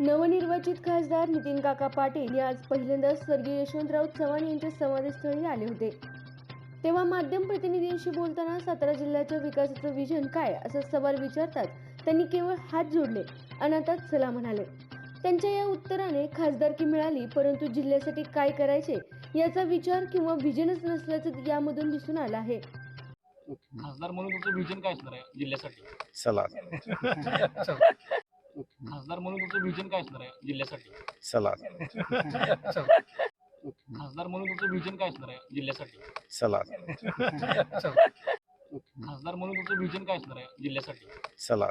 नवनिर्वाचित खासदार नितीन काका पाटील हे आज पहिल्यांदाच स्वर्गीय यशवंतराव चव्हाण यांच्या समाधीस्थळी आले होते. तेव्हा माध्यम प्रतिनिधींशी बोलताना सातारा जिल्ह्याच्या विकासाचं विजन काय असा सवाल विचारताच त्यांनी केवळ हात जोडले आणि आता चला म्हणाले. त्यांच्या या उत्तराने खासदारकी मिळाली परंतु जिल्ह्यासाठी काय करायचे याचा विचार किंवा विजनच नसल्याचं यामधून दिसून आलं आहे. खासदार म्हणून तुमचं विजन काय असणार आहे जिल्ह्यासाठी? चला. खासदार म्हणून तुमचं विजन काय असणार आहे जिल्ह्यासाठी? चला खासदार म्हणून तुमचं विजन काय असणार आहे जिल्ह्यासाठी? चला खासदार म्हणून तुमचं विजन काय असणार आहे जिल्ह्यासाठी? चला